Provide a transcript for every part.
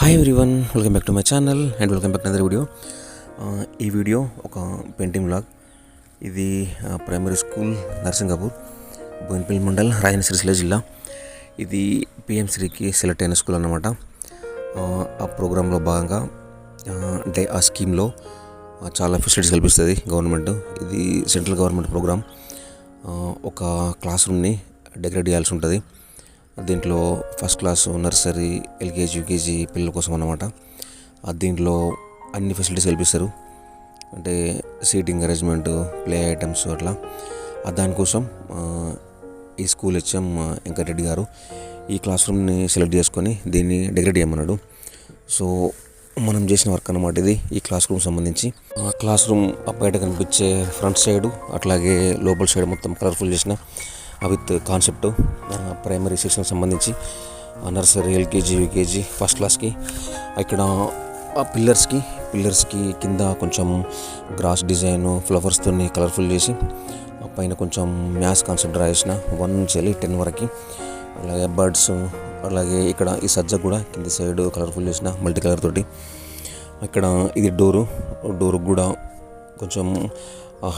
Hi everyone welcome back to my channel and welcome back another video ఈ video ఒక painting blog ఇది primary school Narsingapur Boinpally mandal రాయన సిరిసిల్ల జిల్లా. ఇది పిఎంశ్రీకి select అయిన స్కూల్ అన్నమాట. ఆ, ప్రోగ్రాంలో భాగంగా అంటే ఆ స్కీమ్లో చాలా ఫెసిలిటీస్ కల్పిస్తుంది గవర్నమెంట్ ఇది సెంట్రల్ గవర్నమెంట్ ప్రోగ్రామ్ ఒక క్లాస్ రూమ్ని డెకరేట్ చేయాల్సి ఉంటుంది. దీంట్లో first class nursery LKG UKG పిల్లల కోసం అన్నమాట. దీంట్లో అన్ని ఫెసిలిటీస్ కల్పిస్తారు. అంటే సీటింగ్ అరేంజ్మెంట్ ప్లే ఐటమ్స్ అట్లా. దానికోసం ఈ స్కూల్ హెచ్ఎం వెంకటరెడ్డి గారు ఈ క్లాస్ రూమ్ని సెలెక్ట్ చేసుకొని దీన్ని డెకరేట్ చేయమన్నాడు. సో మనం చేసిన వర్క్ అన్నమాట ఇది ఈ క్లాస్ రూమ్ సంబంధించి. ఆ క్లాస్ రూమ్ బయట కనిపించే ఫ్రంట్ సైడ్ అట్లాగే లోపల సైడ్ మొత్తం కలర్ఫుల్ చేసిన విత్ కాన్సెప్ట్ ప్రైమరీ సెక్షన్ సంబంధించి నర్సరీ ఎల్కేజీ యూకేజీ ఫస్ట్ క్లాస్కి ఇక్కడ ఆ పిల్లర్స్కి పిల్లర్స్కి కింద కొంచెం గ్రాస్ డిజైన్ ఫ్లవర్స్తో కలర్ఫుల్ చేసి ఆ పైన కొంచెం మ్యాథ్స్ కాన్సెప్ట్ రాసిన వన్ నుంచి వెళ్ళి టెన్ వరకు అలాగే బర్డ్స్ అలాగే ఇక్కడ ఈ సజ్జ కూడా కింది సైడ్ కలర్ఫుల్ చేసిన మల్టీ కలర్ తోటి ఇక్కడ ఇది డోరు డోర్ కూడా కొంచెం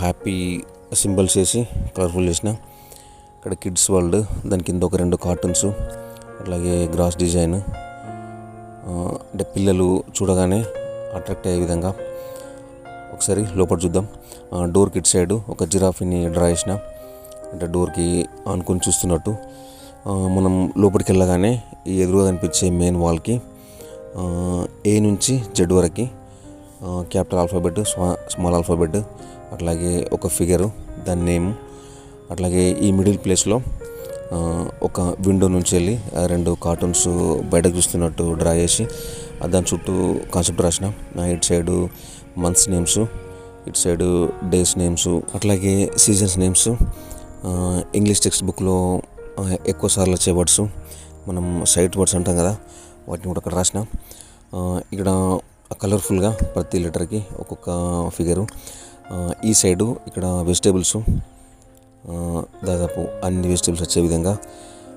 హ్యాపీ సింబల్స్ వేసి కలర్ఫుల్ చేసిన ఇక్కడ కిడ్స్ వరల్డ్ దాని కింద ఒక రెండు కార్టూన్స్ అలాగే గ్రాస్ డిజైన్ అంటే పిల్లలు చూడగానే అట్రాక్ట్ అయ్యే విధంగా. ఒకసారి లోపల చూద్దాం. డోర్ కిట్ సైడ్ ఒక జిరాఫీని డ్రా చేసిన అంటే డోర్కి ఆనుకొని చూస్తున్నట్టు. మనం లోపలికి వెళ్ళగానే ఈ ఎదురుగా కనిపించే మెయిన్ వాల్కి ఏ నుంచి జెడ్ వరకు క్యాపిటల్ ఆల్ఫాబెట్ స్మా స్మాల్ ఆల్ఫాబెట్ అట్లాగే ఒక ఫిగరు దాని నేమ్ అట్లాగే ఈ మిడిల్ ప్లేస్లో ఒక విండో నుంచి వెళ్ళి ఆ రెండు కార్టూన్స్ బయటకు చూస్తున్నట్టు డ్రా చేసి దాని చుట్టూ కాన్సెప్ట్ రాసిన ఇటు సైడు మంత్స్ నేమ్స్ ఇటు సైడు డేస్ నేమ్స్ అట్లాగే సీజన్స్ నేమ్స్ ఇంగ్లీష్ టెక్స్ట్ బుక్లో ఎక్కువ సార్లు వచ్చే వర్డ్స్ మనం సైట్ వర్డ్స్ అంటాం కదా వాటిని కూడా అక్కడ రాసిన ఇక్కడ కలర్ఫుల్గా ప్రతి లెటర్కి ఒక్కొక్క ఫిగరు ఈ సైడు ఇక్కడ వెజిటేబుల్స్ దాదాపు అన్ని వెజిటేబుల్స్ వచ్చే విధంగా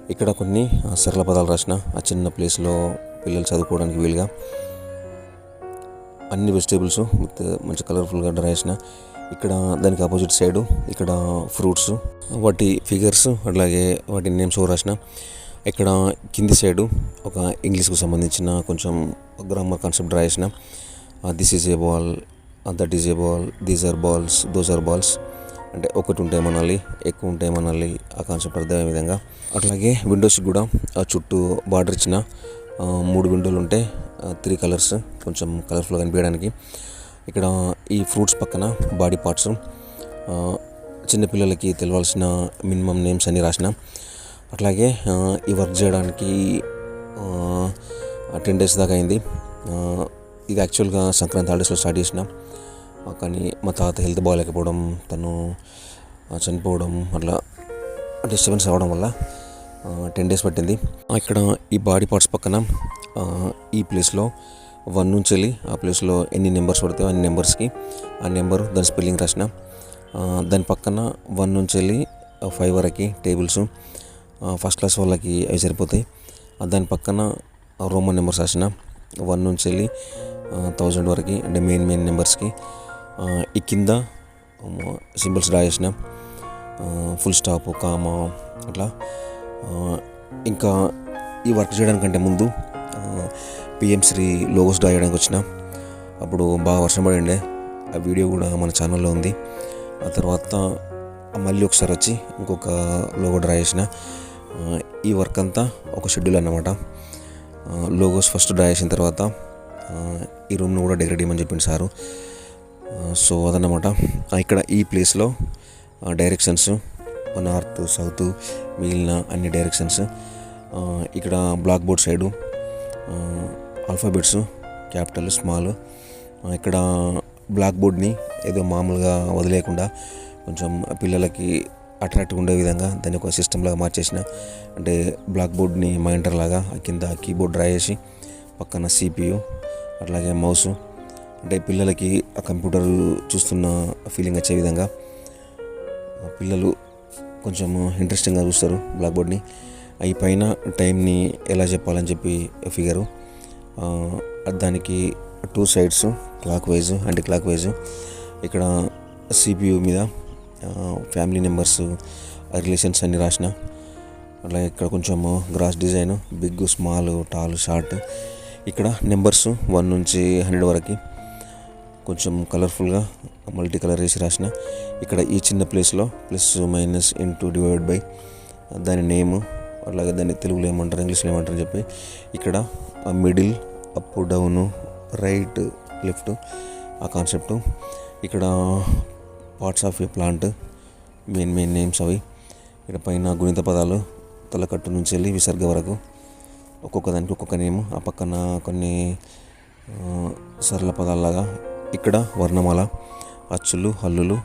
ఇక్కడ కొన్ని సరళ పదాలు రాసిన ఆ చిన్న ప్లేస్లో పిల్లలు చదువుకోవడానికి వీలుగా అన్ని వెజిటేబుల్స్ విత్ మంచి కలర్ఫుల్గా డ్రా చేసిన ఇక్కడ దానికి ఆపోజిట్ సైడు ఇక్కడ ఫ్రూట్స్ వాటి ఫిగర్స్ అలాగే వాటి నేమ్స్ కూడా రాసిన. ఇక్కడ కింది సైడు ఒక ఇంగ్లీష్కు సంబంధించిన కొంచెం గ్రామర్ కాన్సెప్ట్ డ్రా చేసిన this is a ball that is a ball these are balls those are balls అంటే ఒకటి ఉంటే ఏమనాలి ఎక్కువ ఉంటే ఏమనాలి ఆ కాన్సెప్ట్ అర్థమయ్యే విధంగా. అట్లాగే విండోస్ కూడా ఆ చుట్టూ బార్డర్ ఇచ్చిన మూడు విండోలు ఉంటే త్రీ కలర్స్ కొంచెం కలర్ఫుల్గా కనిపించడానికి. ఇక్కడ ఈ ఫ్రూట్స్ పక్కన బాడీ పార్ట్స్ చిన్నపిల్లలకి తెలవాల్సిన మినిమం నేమ్స్ అన్ని రాసిన. అట్లాగే ఈ వర్క్ చేయడానికి టెన్ డేస్ దాకా అయింది. ఇది యాక్చువల్గా సంక్రాంతి హాలిడేస్లో స్టార్ట్ చేసిన. కానీ మా తాత హెల్త్ బాగాలేకపోవడం తను చనిపోవడం అట్లా డిస్టర్బెన్స్ అవ్వడం వల్ల టెన్ డేస్ పట్టింది. ఇక్కడ ఈ బాడీ పార్ట్స్ పక్కన ఈ ప్లేస్లో వన్ నుంచి వెళ్ళి ఆ ప్లేస్లో ఎన్ని నెంబర్స్ పడతాయో అన్ని నెంబర్స్కి ఆ నెంబర్ దాని స్పెల్లింగ్ రాసిన దాని పక్కన వన్ నుంచి వెళ్ళి ఫైవ్ వరకు టేబుల్స్ ఫస్ట్ క్లాస్ వాళ్ళకి అవి సరిపోతాయి. దాని పక్కన రోమన్ నెంబర్స్ రాసిన వన్ నుంచి వెళ్ళి థౌజండ్ వరకు అంటే మెయిన్ మెయిన్ నెంబర్స్కి ఈ కింద సింబల్స్ డ్రా చేసిన ఫుల్ స్టాప్ కామా అట్లా. Uh, ఇంకా ఈ వర్క్ చేయడానికంటే ముందు uh, PM Shri logos draw చేయడానికి వచ్చిన. అప్పుడు బాగా వర్షం పడిండే. ఆ వీడియో కూడా మన ఛానల్లో ఉంది. ఆ తర్వాత మళ్ళీ ఒకసారి వచ్చి ఇంకొక లోగో డ్రా చేసిన. Uh, ఈ వర్క్ అంతా ఒక షెడ్యూల్ అన్నమాట. లోగోస్ ఫస్ట్ డ్రా చేసిన తర్వాత ఈ రూమ్ను కూడా డెకరేట్ చేయమని చెప్పింది సారు. సో అదన్నమాట ఇక్కడ ఈ ప్లేస్లో డైరెక్షన్స్ నార్త్ సౌత్ మిగిలిన అన్ని డైరెక్షన్స్ ఇక్కడ black board side alphabets capital small ఇక్కడ బ్లాక్ బోర్డ్ని ఏదో మామూలుగా వదిలేయకుండా కొంచెం పిల్లలకి అట్రాక్ట్గా ఉండే విధంగా దాన్ని ఒక సిస్టమ్ లాగా మార్చేసిన అంటే బ్లాక్ బోర్డ్ని మానిటర్ లాగా ఆ కింద కీబోర్డ్ డ్రా చేసి పక్కన సిపియు అట్లాగే మౌసు అంటే పిల్లలకి ఆ కంప్యూటర్ చూస్తున్న ఫీలింగ్ వచ్చే విధంగా పిల్లలు కొంచెం ఇంట్రెస్టింగ్గా చూస్తారు బ్లాక్ బోర్డ్ని ఈ పైన టైంని ఎలా చెప్పాలని చెప్పి ఫిగరు దానికి two sides clockwise anti clockwise ఇక్కడ సిపియు మీద ఫ్యామిలీ మెంబర్స్ రిలేషన్స్ అన్నీ రాసిన. అలాగే ఇక్కడ కొంచెం grass design big small tall short ఇక్కడ నెంబర్స్ వన్ నుంచి హండ్రెడ్ వరకు. కొంచెం కలర్ఫుల్గా మల్టీ కలర్ వేసి రాసిన. ఇక్కడ ఈ చిన్న ప్లేస్లో plus minus into divide by దాని నేమ్ అలాగే దాన్ని తెలుగులో ఏమంటారు ఇంగ్లీష్లో ఏమంటారు అని చెప్పి ఇక్కడ middle up down right left ఆ కాన్సెప్ట్ ఇక్కడ parts of a plant main main names అవి. ఇక్కడ పైన గుణిత పదాలు తలకట్టు నుంచి వెళ్ళి విసర్గ వరకు ఒక్కొక్క దానికి ఒక్కొక్క నేమ్ ఆ పక్కన కొన్ని సరళ పదాలలాగా ఇక్కడ వర్ణమాల అచ్చులు హల్లులు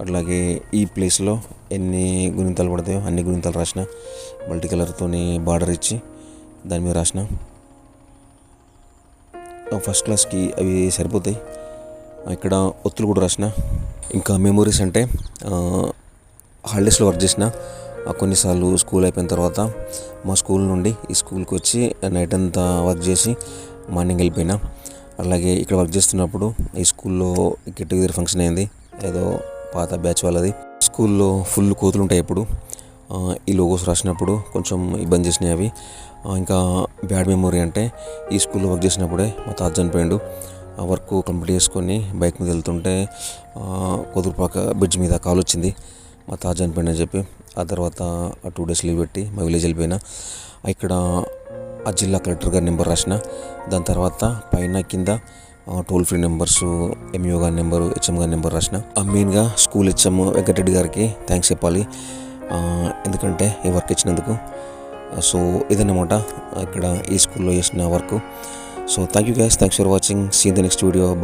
అట్లాగే ఈ ప్లేస్లో ఎన్ని గుణింతాలు పడతాయో అన్ని గుణింతాలు రాసిన మల్టీ కలర్తోని బార్డర్ ఇచ్చి దాని మీద రాసిన. ఫస్ట్ క్లాస్కి అవి సరిపోతాయి. ఇక్కడ ఒత్తులు కూడా రాసిన. ఇంకా మెమొరీస్ అంటే హాలిడేస్లో వర్క్ చేసిన కొన్నిసార్లు స్కూల్ అయిపోయిన తర్వాత మా స్కూల్ నుండి ఈ స్కూల్కి వచ్చి నైట్ అంతా వర్క్ చేసి మార్నింగ్ వెళ్ళిపోయినా. అలాగే ఇక్కడ వర్క్ చేస్తున్నప్పుడు ఈ స్కూల్లో గెట్ టుగెదర్ ఫంక్షన్ అయింది. ఏదో పాత బ్యాచ్ వాళ్ళది. స్కూల్లో ఫుల్ కోతులు ఉంటాయి ఎప్పుడు. ఈ లోగోస్ రాసినప్పుడు కొంచెం ఇబ్బంది చేసినాయి అవి. ఇంకా బ్యాడ్ మెమొరీ అంటే ఈ స్కూల్లో వర్క్ చేసినప్పుడే మా తాత చనిపోయాడు. ఆ వర్క్ కంప్లీట్ చేసుకొని బైక్ మీద వెళ్తుంటే కొదురుపాక బ్రిడ్జ్ మీద కాల్ వచ్చింది. మా తాత చనిపోయిందని చెప్పి. ఆ తర్వాత ఆ టూ డేస్ లీవ్ పెట్టి మా విలేజ్ వెళ్ళిపోయినా. ఇక్కడ ఆ జిల్లా కలెక్టర్ గారి నెంబర్ రాసిన. దాని తర్వాత పైన కింద టోల్ ఫ్రీ నెంబర్స్ ఎంఈఓ గారి నెంబరు హెచ్ఎం గారి నెంబర్ రాసిన. ఆ మెయిన్గా స్కూల్ హెచ్ఎం వెంకటరెడ్డి గారికి థ్యాంక్స్ చెప్పాలి. ఎందుకంటే ఈ వర్క్ ఇచ్చినందుకు. సో ఇదన్నమాట ఇక్కడ ఈ స్కూల్లో చేసిన work. So thank you guys thanks for watching see the next video bye